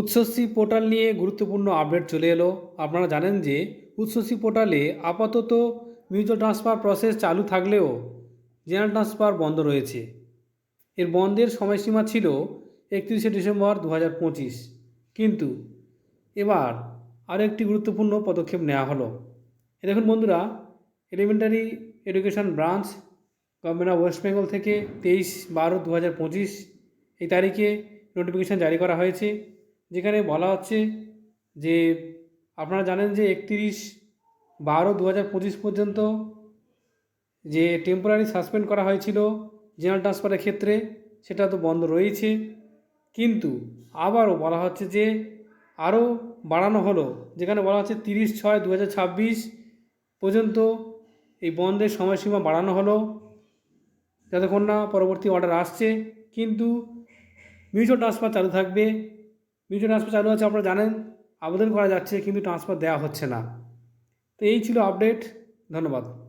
Utsashree portal নিয়ে গুরুত্বপূর্ণ update চলে এলো। আপনারা জানেন যে উৎসশ্রী পোর্টালে আপাতত মিউচুয়াল ট্রান্সফার প্রসেস চালু থাকলেও জেনারেল ট্রান্সফার বন্ধ রয়েছে। এর বন্ধের সময়সীমা ছিল একত্রিশে ডিসেম্বর দু হাজার পঁচিশ। কিন্তু এবার আরও একটি গুরুত্বপূর্ণ পদক্ষেপ নেওয়া হলো। দেখুন বন্ধুরা elementary education branch government of West Bengal থেকে তেইশ বারো দু এই তারিখে নোটিফিকেশান জারি করা হয়েছে। যেখানে বলা হচ্ছে যে আপনারা জানেন যে একত্রিশ বারো দু হাজার পঁচিশ পর্যন্ত যে টেম্পোরারি সাসপেন্ড করা হয়েছিল জেনারেল ট্রান্সফারের ক্ষেত্রে, সেটা তো বন্ধ রয়েছে। কিন্তু আবারও বলা হচ্ছে যে আরও বাড়ানো হলো, যেখানে বলা হচ্ছে তিরিশ ছয় দু পর্যন্ত এই বন্ধের সময়সীমা বাড়ানো হলো। যতক্ষণ না পরবর্তী অর্ডার আসছে, কিন্তু মিউচুয়াল ট্রান্সফার চালু থাকবে। মিউচুয়াল ট্রান্সফার চালু আছে, আপনারা জানেন, আবেদন করা যাচ্ছে কিন্তু ট্রান্সফার দেওয়া হচ্ছে না। তো এই ছিল আপডেট ধন্যবাদ।